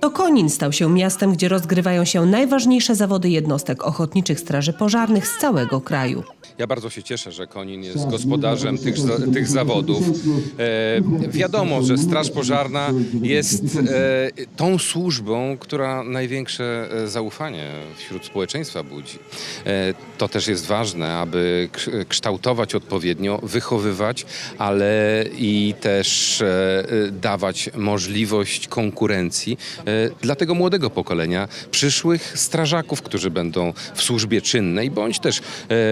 To Konin stał się miastem, gdzie rozgrywają się najważniejsze zawody jednostek ochotniczych straży pożarnych z całego kraju. Ja bardzo się cieszę, że Konin jest gospodarzem tych, tych zawodów. E, wiadomo, że Straż Pożarna jest e, tą służbą, która największe e, zaufanie wśród społeczeństwa budzi. E, to też jest ważne, aby kształtować odpowiednio, wychowywać, ale i też e, dawać możliwość konkurencji dla tego młodego pokolenia, przyszłych strażaków, którzy będą w służbie czynnej, bądź też e,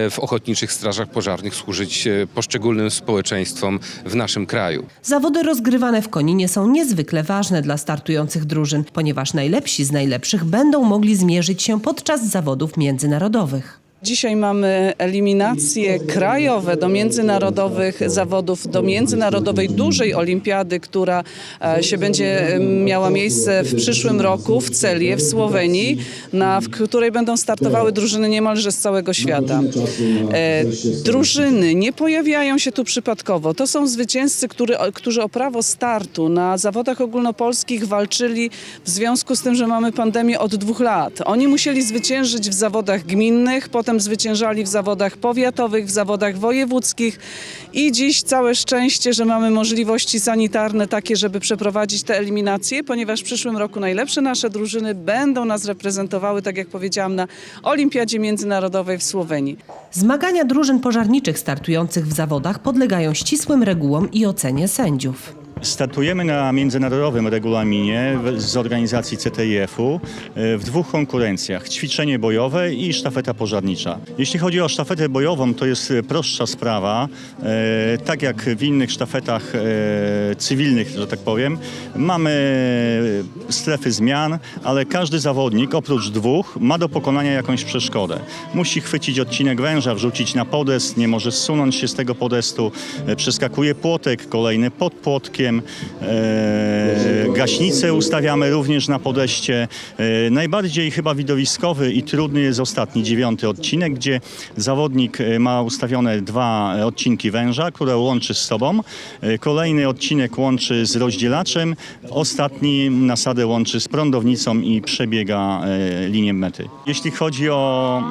w ochotniczych strażach pożarnych służyć e, poszczególnym społeczeństwom w naszym kraju. Zawody rozgrywane w Koninie są niezwykle ważne dla startujących drużyn, ponieważ najlepsi z najlepszych będą mogli zmierzyć się podczas zawodów międzynarodowych. Dzisiaj mamy eliminacje krajowe do międzynarodowych zawodów, do międzynarodowej dużej olimpiady, która e, się będzie miała miejsce w przyszłym roku w Celie w Słowenii, na, w której będą startowały drużyny niemalże z całego świata. E, drużyny nie pojawiają się tu przypadkowo. To są zwycięzcy, który, którzy o prawo startu na zawodach ogólnopolskich walczyli w związku z tym, że mamy pandemię od dwóch lat. Oni musieli zwyciężyć w zawodach gminnych, potem zwyciężali w zawodach powiatowych, w zawodach wojewódzkich i dziś całe szczęście, że mamy możliwości sanitarne takie, żeby przeprowadzić te eliminacje, ponieważ w przyszłym roku najlepsze nasze drużyny będą nas reprezentowały, tak jak powiedziałam, na Olimpiadzie Międzynarodowej w Słowenii. Zmagania drużyn pożarniczych startujących w zawodach podlegają ścisłym regułom i ocenie sędziów. Startujemy na międzynarodowym regulaminie z organizacji CTIF-u e, w dwóch konkurencjach: ćwiczenie bojowe i sztafeta pożarnicza. Jeśli chodzi o sztafetę bojową, to jest prostsza sprawa. E, Tak jak w innych sztafetach e, cywilnych, że tak powiem, mamy strefy zmian, ale każdy zawodnik oprócz dwóch ma do pokonania jakąś przeszkodę. Musi chwycić odcinek węża, wrzucić na podest, nie może zsunąć się z tego podestu, przeskakuje płotek, kolejny pod płotkiem, e, gaśnicę ustawiamy również na podeście. E, najbardziej chyba widowiskowy i trudny jest ostatni, dziewiąty odcinek, gdzie zawodnik e, ma ustawione dwa odcinki węża, które łączy z sobą. E, kolejny odcinek łączy z rozdzielaczem, ostatni nasadę łączy z prądownicą i przebiega linię mety. Jeśli chodzi o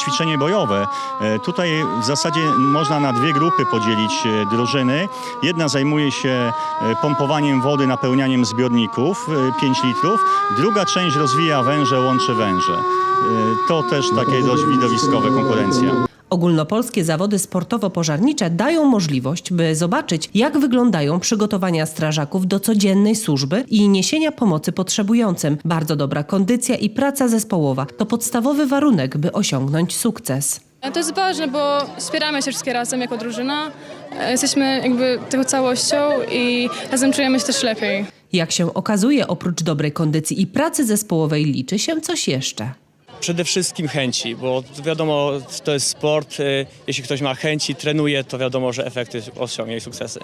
ćwiczenie bojowe, tutaj w zasadzie można na dwie grupy podzielić drużyny. Jedna zajmuje się pompowaniem wody, napełnianiem zbiorników e, 5 litrów. Druga część rozwija węże, łączy węże. E, To też takie dość widowiskowe konkurencja. Ogólnopolskie zawody sportowo-pożarnicze dają możliwość, by zobaczyć, jak wyglądają przygotowania strażaków do codziennej służby i niesienia pomocy potrzebującym. Bardzo dobra kondycja i praca zespołowa to podstawowy warunek, by osiągnąć sukces. To jest ważne, bo wspieramy się wszystkie razem jako drużyna. E, Jesteśmy jakby tą całością i razem czujemy się też lepiej. Jak się okazuje, oprócz dobrej kondycji i pracy zespołowej liczy się coś jeszcze. Przede wszystkim chęci, bo wiadomo, to jest sport. y, Jeśli ktoś ma chęci, trenuje, to wiadomo, że efekty osiągnie i sukcesy.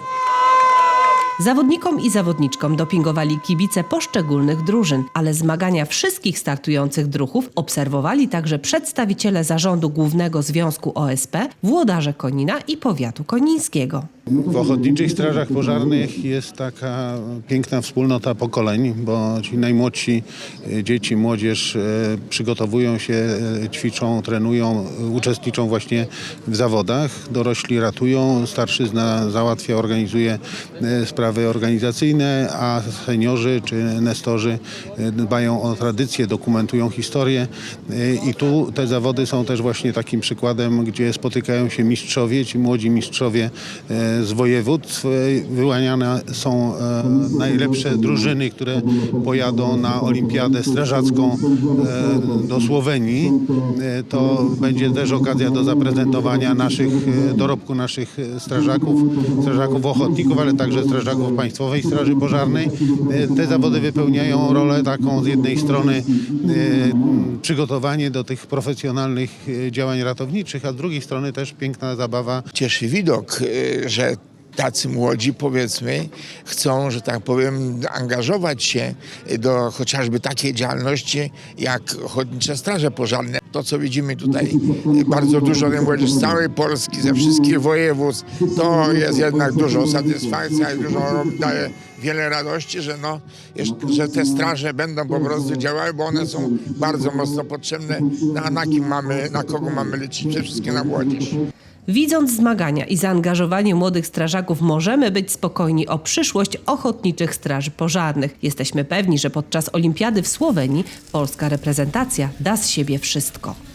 Zawodnikom i zawodniczkom dopingowali kibice poszczególnych drużyn, ale zmagania wszystkich startujących druhów obserwowali także przedstawiciele zarządu Głównego Związku OSP, włodarze Konina i powiatu konińskiego. W Ochotniczych Strażach Pożarnych jest taka piękna wspólnota pokoleń, bo ci najmłodsi e, dzieci, młodzież e, przygotowują się, e, ćwiczą, trenują, uczestniczą właśnie w zawodach. Dorośli ratują, starszyzna załatwia, organizuje sprawy organizacyjne, a seniorzy czy nestorzy dbają o tradycję, dokumentują historię. I tu te zawody są też właśnie takim przykładem, gdzie spotykają się mistrzowie, ci młodzi mistrzowie z województw. E, Wyłaniane są e, najlepsze drużyny, które pojadą na olimpiadę strażacką e, do Słowenii. To będzie też okazja do zaprezentowania naszych dorobku naszych strażaków, strażaków ochotników, ale także strażaków Państwowej Straży Pożarnej. Te zawody wypełniają rolę taką z jednej strony przygotowanie do tych profesjonalnych działań ratowniczych, a z drugiej strony też piękna zabawa cieszy widok, y, że tacy młodzi, powiedzmy, chcą, że tak powiem, angażować się do chociażby takiej działalności jak Ochotnicze Straże Pożarne. To, co widzimy tutaj, bardzo dużo tej młodzieży z całej Polski, ze wszystkich województw, to jest jednak dużo satysfakcja i dużo daje wiele radości, że, no, że te straże będą po prostu działały, bo one są bardzo mocno potrzebne. Na, na kim mamy, na kogo mamy liczyć? Przede wszystkim na młodzież. Widząc zmagania i zaangażowanie młodych strażaków, możemy być spokojni o przyszłość ochotniczych straży pożarnych. Jesteśmy pewni, że podczas olimpiady w Słowenii polska reprezentacja da z siebie wszystko.